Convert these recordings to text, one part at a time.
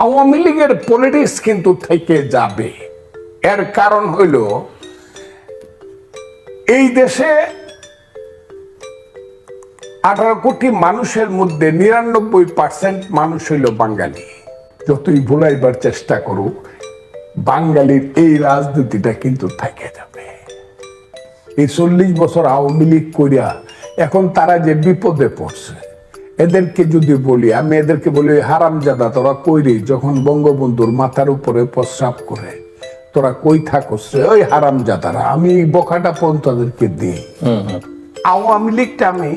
আওয়ামী লীগের পলিটিক্স কিন্তু থেকে যাবে। এর কারণ হইল, এই দেশে আঠারো কোটি মানুষের মধ্যে নিরানব্বই পার্সেন্ট মানুষ হইল বাঙালি। যতই ভুলাইবার চেষ্টা করুক, বাঙালির এই রাজনীতিটা কিন্তু থেকে যাবে। এই চল্লিশ বছর আওয়ামী লীগ করিয়া এখন তারা যে বিপদে পড়ছে এদেরকে যদি বলি আমি এদেরকে বলি হারামজাদা তোরা কইরি যখন বঙ্গবন্ধুর মাথার উপরে প্রস্রাব করে তোরা কই থাকস রে? ওই হারামজাদারা আমি এই বকাটা পর্যন্ত তাদেরকে দিই। আওয়ামী লীগটা আমি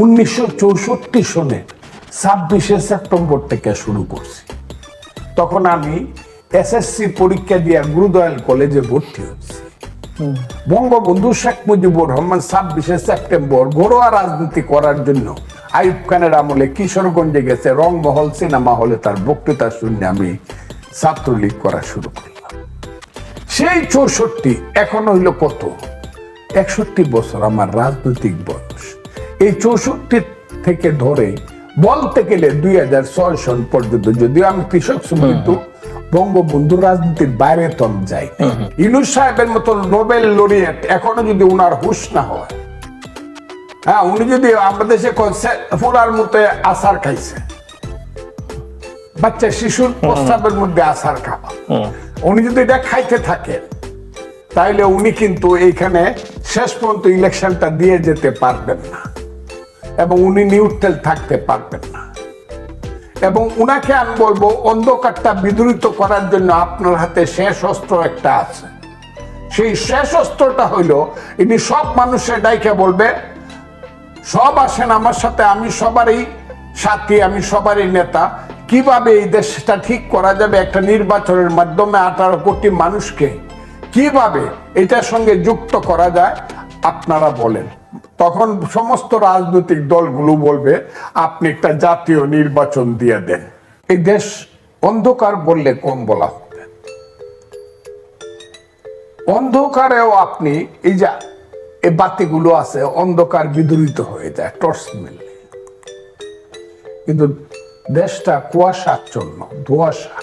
উনিশশো চৌষট্টি সনে ছাব্বিশে সেপ্টেম্বর থেকে শুরু করছি। তখন আমি এসএসসি পরীক্ষা দিয়ে গুরুদয়াল কলেজে ভর্তি হয়েছি। বঙ্গবন্ধু শেখ মুজিবুর রহমান ছাব্বিশে সেপ্টেম্বর ঘরোয়া রাজনীতি করার জন্য আইব খানের আমলে কিশোরগঞ্জে গেছে রংমহল সিনেমা হলে তার বক্তৃতা শুনে আমি ছাত্রলীগ করা শুরু করলাম। সেই চৌষট্টি এখন হইল কত? একষট্টি বছর আমার রাজনৈতিক বয়স। এই চৌষট্টি থেকে ধরে বলতে গেলে দুই হাজার ছয় সন পর্যন্ত যদিও আমি কৃষক কিন্তু বঙ্গবন্ধু রাজনীতির বাইরে তম যাই ইনুস সাহেবের মতো নোবেল লরিয়েট এখনও যদি উনার হুশ না হয় হ্যাঁ উনি যদি আমাদের দেশে ফোলার মতো আসার খাইছে। বাচ্চা শিশুর প্রস্তাবের মধ্যে আসার খাওয়া। উনি যদি এটা খাইতে থাকেন উনি কিন্তু এইখানে শেষ পর্যন্ত ইলেকশনটা দিয়ে যেতে পারবেন না। এবং উনি নিউট্রাল থাকতে পারবেন না। এবং উনাকে আমি বলব অন্ধকারটা বিদূরিত করার জন্য আপনার হাতে শেষ অস্ত্র একটা আছে। সেই শেষ অস্ত্রটা হইল ইনি সব মানুষের ডাইকে বলবে সব আসেন আমার সাথে, আমি সবারই সাথী, আমি সবারই নেতা। কীভাবে এই দেশটা ঠিক করা যাবে একটা নির্বাচনের মাধ্যমে আঠারো কোটি মানুষকে? কীভাবে এটার সঙ্গে যুক্ত করা যায়? আপনারা বলেন। তখন সমস্ত রাজনৈতিক দলগুলো বলবে, আপনি একটা জাতীয় নির্বাচন দিয়ে দেন। এই দেশ অন্ধকার বললে কম বলা হবে। অন্ধকারেও আপনি এই যে এই বাতিগুলো আছে, অন্ধকার বিদূরিত হয়ে যায়, টর্চ মেললে কিন্তু দেশটা কুয়াশাচ্ছন্ন, ধোয়াশা।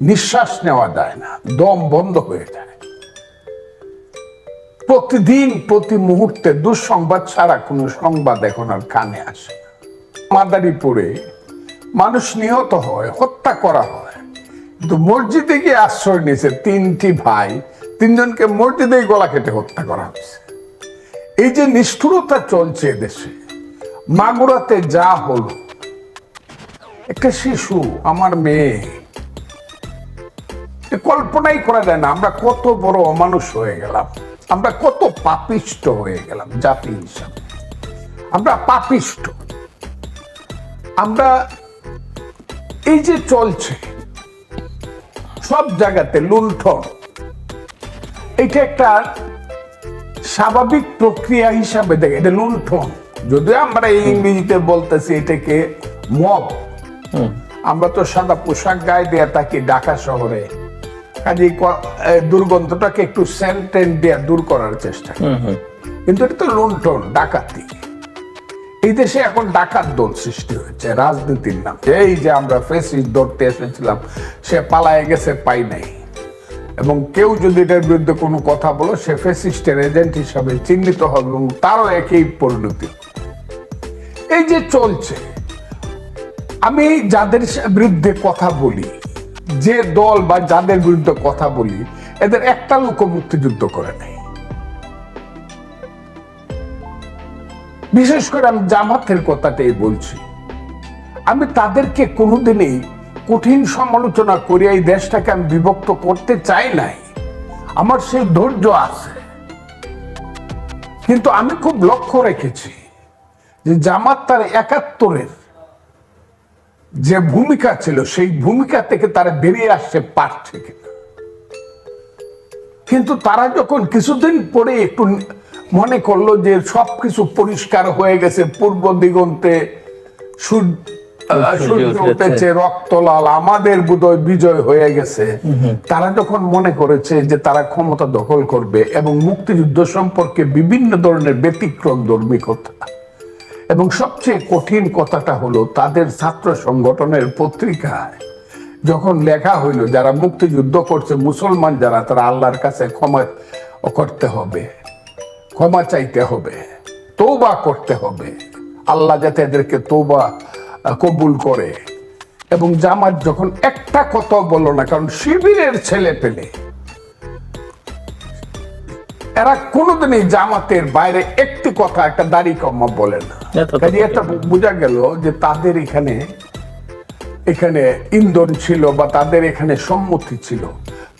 নিঃশ্বাস নেওয়া যায় না, দম বন্ধ হয়ে যায়। প্রতিদিন, প্রতি মুহূর্তে দুঃসংবাদ ছাড়া কোনো সংবাদ এখন আর কানে আসে না। মাদারীপুরে মানুষ নিহত হয়, হত্যা করা হয়। কিন্তু মসজিদে গিয়ে আশ্রয় নিয়েছে তিনটি ভাই তিনজনকে মসজিদেই গলা কেটে হত্যা করা হচ্ছে। এই যে নিষ্ঠুরতা চলছে দেশে, মাগুরাতে যা হলো, একটা শিশু, আমার মেয়ে কল্পনাই করা যায় না, আমরা কত বড় অমানুষ হয়ে গেলাম, আমরা কত পাপিষ্ট হয়ে গেলাম জাতি হিসাবে। আমরা পাপিষ্ট। আমরা এই যে চলছে, সব জায়গাতে লুণ্ঠন এটা একটা স্বাভাবিক প্রক্রিয়া হিসাবে দেখে এটা লুণ্ঠন যদিও আমরা এই ইংরেজিতে বলতেছি এটাকে মব আমরা তো সাদা পোশাক গায়ে দিয়ে থাকি ঢাকা শহরে। কাজে দুর্গন্ধটাকে একটু সেন্টেন দিয়ে দূর করার চেষ্টা। কিন্তু এটা তো লুণ্ঠন ডাকাতি। এই দেশে এখন ডাকাত দল সৃষ্টি হয়েছে রাজনীতির নাম। এই যে আমরা ফেসিস ধরতে এসেছিলাম সে পালায় গেছে পাই নাই। এবং কেউ যদি এটার বিরুদ্ধে কোনো কথা বলো, সে ফেসিস্টের এজেন্ট হিসাবে চিহ্নিত হবে এবং তারও একই পরিণতি। এই যে চলছে, আমি যাদের বিরুদ্ধে কথা বলি, যে দল বা যাদের বিরুদ্ধে কথা বলি, এদের একটা লোক মুক্তিযুদ্ধ করে নাই। বিশেষ করে আমি জামাতের কথাটাই বলছি। আমি তাদেরকে কোনোদিনই কঠিন সমালোচনা করে এই দেশটাকে আমি বিভক্ত করতে চাই নাই। আমার সেই ধৈর্য আছে। কিন্তু আমি খুব লক্ষ্য রেখেছি যে জামাত তার একাত্তরের যে ভূমিকা ছিল, সেই ভূমিকা থেকে তারা বেরিয়ে আসতে পারছে কিনা। কিন্তু তারা যখন কিছুদিন পরে একটু মনে করল যে সবকিছু পরিষ্কার হয়ে গেছে, পূর্ব দিগন্তে সূর্য উঠেছে। রক্ত লাল আমাদের বোধহয় বিজয় হয়ে গেছে। তারা যখন মনে করেছে যে তারা ক্ষমতা দখল করবে এবং মুক্তিযুদ্ধ সম্পর্কে বিভিন্ন ধরনের ব্যতিক্রম ধর্মী কথা এবং সবচেয়ে কঠিন কথাটা হলো তাদের ছাত্র সংগঠনের পত্রিকায় যখন লেখা হইল যারা মুক্তিযুদ্ধ করছে মুসলমান যারা তারা আল্লাহর কাছে ক্ষমা করতে হবে ক্ষমা চাইতে হবে তৌবা করতে হবে। আল্লাহ যাতে এদেরকে তৌবা কবুল করে। এবং জামাত যখন একটা কথা বলল না কারণ শিবিরের ছেলে পেলে। এরা কোনোদিনই জামাতের বাইরে একটি কথা একটা দাড়ি কমা বলে না। এটা বোঝা গেল যে তাদের এখানে এখানে ইন্ধন ছিল বা তাদের এখানে সম্মতি ছিল।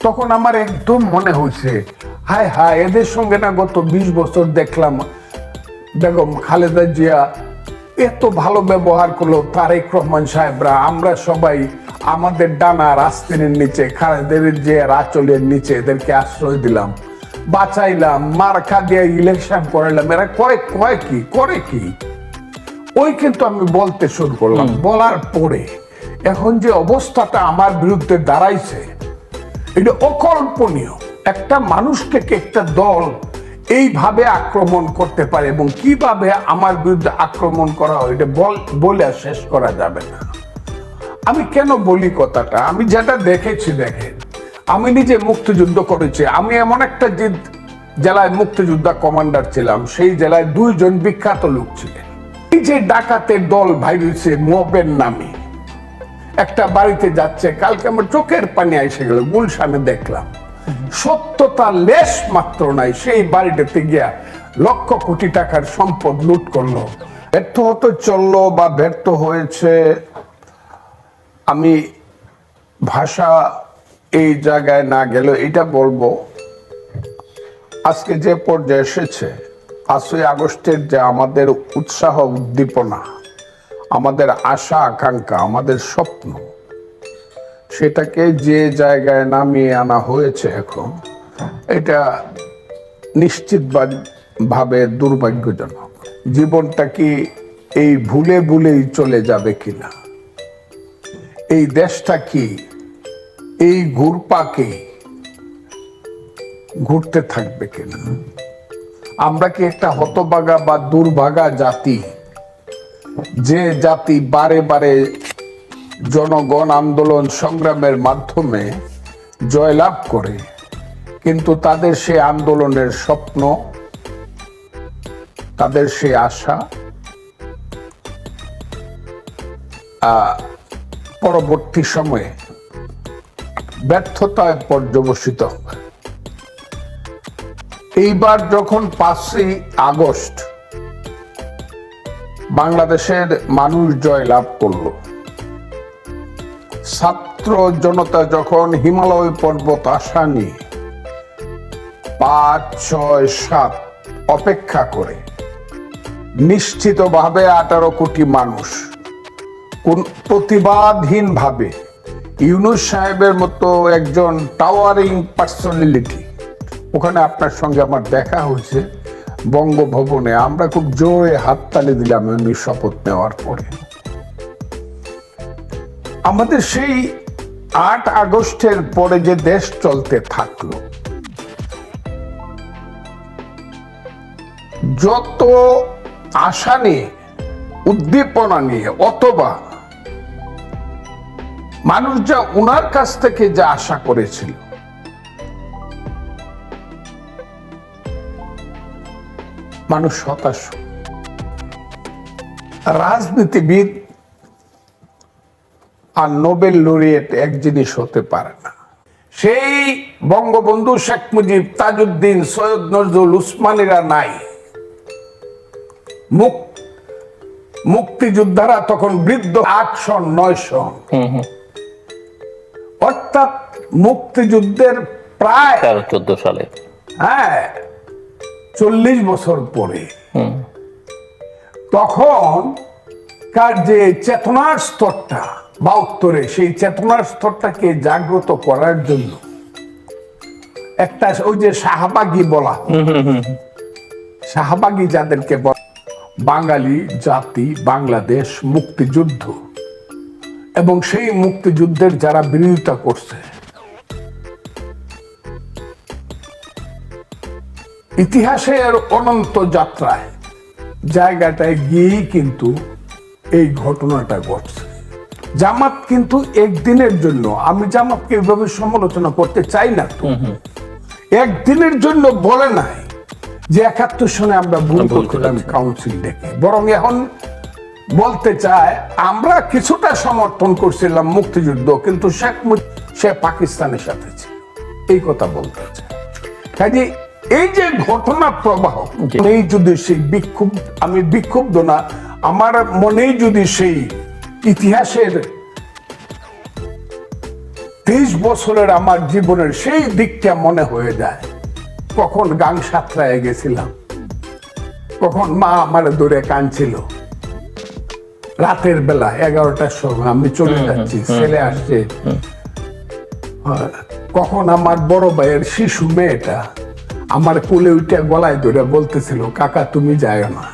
তখন আমার একদম মনে হয়েছে হায় হায় এদের সঙ্গে না গত বিশ বছর দেখলাম বেগম খালেদা জিয়া এত ভালো ব্যবহার করল তারেক রহমান সাহেবরা। আমরা সবাই আমাদের ডানা আস্তিনের নিচে খালেদের যে আঁচলের নিচে এদেরকে আশ্রয় দিলাম। বাঁচাইলাম মার্কা দিয়ে ইলেকশন করাইলাম। এরা করে কয় কি? করে কি? ওই কিন্তু আমি বলতে শুরু করলাম। বলার পরে এখন যে অবস্থাটা আমার বিরুদ্ধে দাঁড়াইছে এটা অকল্পনীয়। একটা মানুষকে একটা দল এইভাবে আক্রমণ করতে পারে এবং কীভাবে আমার বিরুদ্ধে আক্রমণ করা হয়, এটা বল শেষ করা যাবে না। আমি কেন বলি কথাটা? আমি যেটা দেখেছি, দেখেন। আমি নিজে মুক্তিযুদ্ধ করেছি। আমি এমন একটা যে জেলায় মুক্তিযোদ্ধা কমান্ডার ছিলাম। সেই জেলায় দুইজন বিখ্যাত লোক ছিলেন। এই যে ডাকাতের দল ভাইরেছে মবের নামে। একটা বাড়িতে যাচ্ছে। কালকে আমার চোখের পানি এসে গেল, গুলশানে দেখলাম। সত্যতা লেশ মাত্র নাই, সেই বাড়িটাতে গিয়া লক্ষ কোটি টাকার সম্পদ লুট করল। ব্যর্থ হতে চলল বা ব্যর্থ হয়েছে, আমি ভাষা এই জায়গায় না গেল এটা বলব, আজকে যে পর্যায়ে এসেছে, পাঁচই আগস্টের যে আমাদের উৎসাহ উদ্দীপনা, আমাদের আশা আকাঙ্ক্ষা আমাদের স্বপ্ন সেটাকে যে জায়গায় নামিয়ে আনা হয়েছে এখন, এটা নিশ্চিত ভাবে দুর্ভাগ্যজনক। জীবনটা কি এই ভুলে ভুলেই চলে যাবে কিনা? এই দেশটা কি এই ঘুরপাকে ঘুরতে থাকবে কিনা? আমরা কি একটা হতবাগা বা দুর্ভাগা জাতি? যে জাতি বারে বারে জনগণ আন্দোলন সংগ্রামের মাধ্যমে জয়লাভ করে, কিন্তু তাদের সে আন্দোলনের স্বপ্ন, তাদের সে আশা পরবর্তী সময়ে ব্যর্থতায় পর্যবসিত। এইবার যখন পাঁচই আগস্ট বাংলাদেশের মানুষ জয় লাভ করল ছাত্র জনতা যখন হিমালয় পর্বত আশা নিয়ে পাঁচ, ছয়, সাত অপেক্ষা করে, নিশ্চিতভাবে আঠারো কোটি মানুষ, কোন প্রতিবাদহীন ভাবে ইউনুস সাহেবের মতো একজন টাওয়ারিং পার্সোনালিটি ওখানে আপনার সঙ্গে আমার দেখা হয়েছে বঙ্গভবনে, আমরা খুব জোরে হাততালি দিলাম উনি শপথ নেওয়ার পরে। আমাদের সেই আট আগস্টের পরে যে দেশ চলতে থাকল, যত আশা নিয়ে, উদ্দীপনা নিয়ে, অথবা মানুষ যা ওনার কাছ থেকে যা আশা করেছিল, মানুষ হতাশ। রাজনীতিবিদ আর নোবেল লরিয়েট এক জিনিস হতে পারে না। সেই বঙ্গবন্ধু শেখ মুজিব তাজউদ্দিন সৈয়দ নজরুল উসমানীরা নাই। মুক্তিযোদ্ধারা তখন বৃদ্ধ আটশো নয়শো। অর্থাৎ মুক্তিযুদ্ধের প্রায় চোদ্দ সালে। হ্যাঁ চল্লিশ বছর পরে। তখন কার যে চেতনার স্তরটা বা উত্তরে সেই চেতনার স্তরটাকে জাগ্রত করার জন্য। একটা ওই যে শাহবাগি বলা শাহবাগি যাদেরকে বলা বাঙালি জাতি বাংলাদেশ মুক্তিযুদ্ধ। এবং সেই মুক্তিযুদ্ধের যারা বিরোধিতা করছে ইতিহাসের অনন্ত যাত্রায় জায়গাটায় গিয়েই কিন্তু এই ঘটনাটা ঘটছে। জামাত কিন্তু একদিনের জন্য আমি জামাতকে এভাবে সমালোচনা করতে চাই না একদিনের জন্য বলে নাই যে একাত্তর সনে আমরা ভুল করছিলাম কাউন্সিল ডেকে। বরং এখন বলতে চায় আমরা কিছুটা সমর্থন করছিলাম মুক্তিযুদ্ধ কিন্তু শেখ মুজিব সে পাকিস্তানের সাথে ছিল। এই কথা বলতে চায়। কাজে এই যে ঘটনা প্রবাহ। এই যদি সেই বিক্ষুব্ধ আমি বিক্ষুব্ধ না আমার মনেই যদি সেই ইতিহাসের তেইশ বছরের আমার জীবনের সেই দিকটা মনে হয়ে যায়। কখন গাং সাতরায় গেছিলাম কখন মা আমার দূরে কাঁদছিল। রাতের বেলা এগারোটার সময় আমি চলে যাচ্ছি ছেলে আসছে। কখন আমার বড় ভাইয়ের শিশু মেয়েটা আমার কোলে উঠে গলায় ধরে বলতেছিল কাকা তুমি যাও না।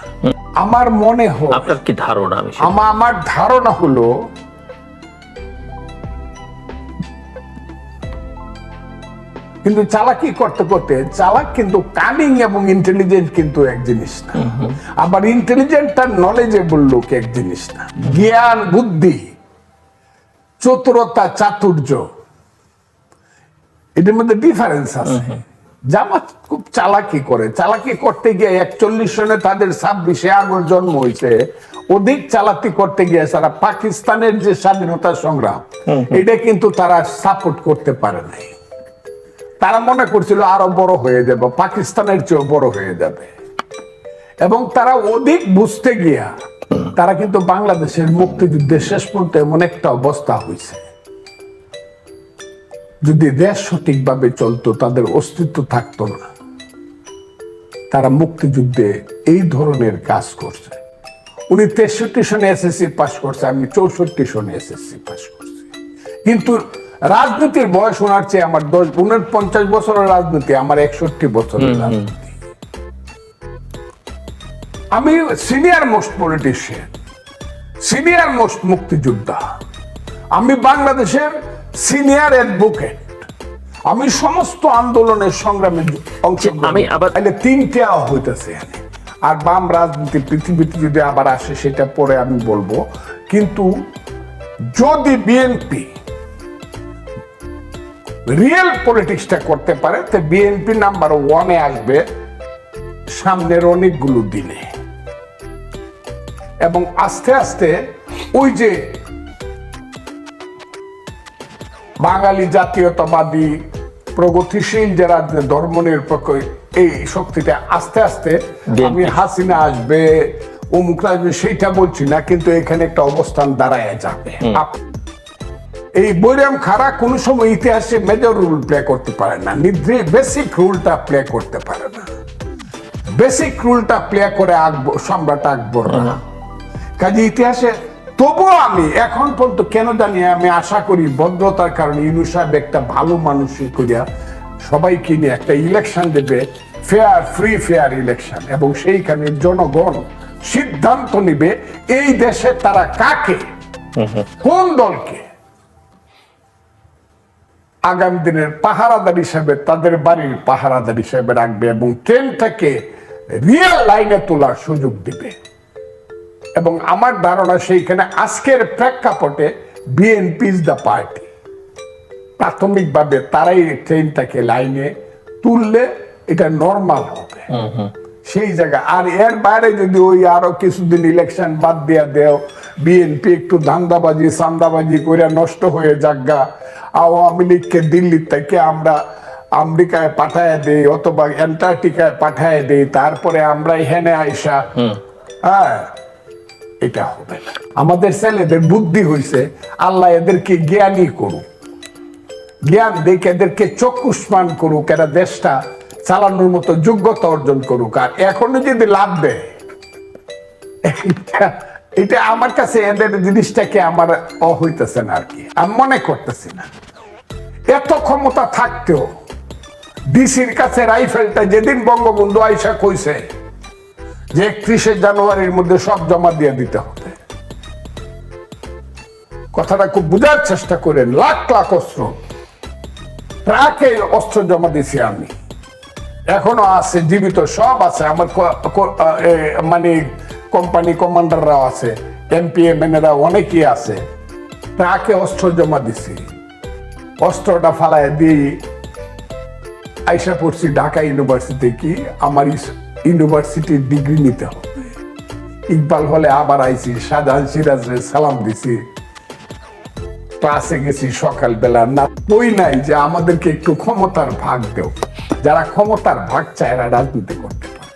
আমার মনে হয় আপনার কি ধারণা আমি সেটা- আমার ধারণা হলো কিন্তু চালাকি করতে করতে চালাক কিন্তু কানিং এবং ইন্টেলিজেন্ট কিন্তু এক জিনিস না। আবার ইন্টেলিজেন্ট আর নলেজেবল লোক এক জিনিস না। জ্ঞান বুদ্ধি চতুরতা চাতুর্য এটার মধ্যে ডিফারেন্স আছে। জামাত খুব চালাকি করে। চালাকি করতে গিয়ে একচল্লিশ সনে তাদের ছাব্বিশে আগস্ট জন্ম হয়েছে। অধিক চালাকি করতে গিয়ে তারা পাকিস্তানের যে স্বাধীনতা সংগ্রাম এটা কিন্তু তারা সাপোর্ট করতে পারে নাই। তারা মনে করছিল আরও বড় হয়ে যাবে পাকিস্তানের চেয়েও বড় হয়ে যাবে। এবং তারা অধিক বুঝতে গিয়া তারা কিন্তু বাংলাদেশের মুক্তিযুদ্ধের শেষ পর্যন্ত এমন একটা অবস্থা হয়েছে। যদি দেশ সঠিকভাবে চলতো তাদের অস্তিত্ব থাকতো না। তারা মুক্তিযুদ্ধে এই ধরনের কাজ করছে। উনি তেষট্টি সনে এসএসসি পাশ করছে আমি চৌষট্টি সনে এসএসসি পাশ করছি। কিন্তু রাজনীতির বয়স ওনার চেয়ে আমার দশ উনার উনপঞ্চাশ বছরের রাজনীতি আমার একষট্টি বছরের রাজনীতি। আমি senior most politician senior most মুক্তিযোদ্ধা। আমি বাংলাদেশের সিনিয়র অ্যাডভোকেট। আমি সমস্ত আন্দোলনের সংগ্রামে অংশগ্রহণ আমি আবার- তাহলে তিনটা হইতেছে আর বাম রাজনীতি পৃথিবীতে যদি আবার আসে সেটা পরে আমি বলব। কিন্তু যদি বিএনপি রিয়েল পলিটিক্সটা করতে পারে তো বিএনপি নাম্বার ওয়ানে আসবে সামনের অনেকগুলো দিনে। এবং আস্তে আস্তে ওই যে বাঙালি জাতীয়তাবাদী প্রগতিশীল যারা ধর্ম নিরপেক্ষ এই শক্তিটা আস্তে আস্তে আমি হাসিনা আসবে অমুক আসবে সেইটা বলছি না কিন্তু এখানে একটা অবস্থান দাঁড়ায় যাবে। এই বৈরাম খারা কোনো সময় ইতিহাসে মেজর রোল প্লে করতে পারে না নিদ্রে বেসিক রুলটা প্লে করতে পারে না। বেসিক রুলটা প্লে করে আকবর সম্রাট আকবর না কাজে ইতিহাসে তবুও আমি এখন পর্যন্ত কেন জানি আমি আশা করি ভদ্রতার কারণে ইনু সাহেব একটা ভালো মানুষ করিয়া সবাইকে নিয়ে একটা ইলেকশন দেবে ফেয়ার ফ্রি ফেয়ার ইলেকশন এবং সেইখানে জনগণ সিদ্ধান্ত নিবে এই দেশে তারা কাকে, কোন দলকে। আগামী দিনের পাহারাদার হিসেবে তাদের বাড়ির পাহারাদার হিসেবে রাখবে এবং ট্রেন থেকে রিয়েল লাইনে তোলার সুযোগ দিবে। এবং আমার ধারণা সেইখানে আজকের প্রেক্ষাপটে বিএনপি ইজ দ্য পার্টি প্রাথমিকভাবে তারাই ট্রেনটাকে লাইনে তুললে এটা নর্মাল হবে। সেই জায়গা। আর এর বাইরে যদি ওই আরও কিছুদিন ইলেকশন বাদ দিয়া দেও বিএনপি একটু ধান্দাবাজি সান্দাবাজি করে নষ্ট হয়ে যাগা আওয়ামী লীগকে দিল্লি থেকে আমরা আমেরিকায় পাঠায় দেই অথবা অ্যান্টার্কটিকায় পাঠায় দেই তারপরে আমরা এখানে আইসা। হ্যাঁ। এটা হবে। না আমাদের ছেলেদের বুদ্ধি হয়েছে আল্লাহ এদেরকে জ্ঞানী করুক। জ্ঞান দেখে এদেরকে চক্ষুষ্মান করুক, এরা দেশটা চালানোর মতো যোগ্যতা অর্জন করুক। আর এখনও যদি লাভ দেয়, এটা- আমার কাছে এদের জিনিসটাকে আমার হইতেছে না আর কি। আমি মনে করতেছি না। এত ক্ষমতা থাকতেও ডিসির কাছে রাইফেলটা যেদিন বঙ্গবন্ধু আইসা কইছে যে একত্রিশে জানুয়ারির মধ্যে সব জমা দিয়ে দিতে হবে। কথাটা খুব বোঝার চেষ্টা করেন, লাখ লাখ অস্ত্র। ট্রাকে অস্ত্র জমা দিছি আমি। এখনও আছে, জীবিত সব আছে। আমার মানে কোম্পানি কমান্ডাররাও আছে এমপিএমএনরা অনেকেই আছে। ট্রাকে অস্ত্র জমা দিছি অস্ত্রটা ফালায় দিয়ে আইসা পড়ছি ঢাকা ইউনিভার্সিটি কি? আমার ইউনিভার্সিটির ডিগ্রি নিতে হবে। ইকবাল হলে আবার আইছি শাহজাহান সিরাজরে সালাম দিছি। ক্লাসে গেছি সকালবেলা, না ওই নাই যে আমাদেরকে একটু ক্ষমতার ভাগ দেও। যারা ক্ষমতার ভাগ চায় এরা রাজনীতি করতে পারে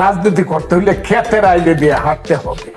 রাজনীতি করতে হলে ক্ষেতের আইলে দিয়ে হাঁটতে হবে।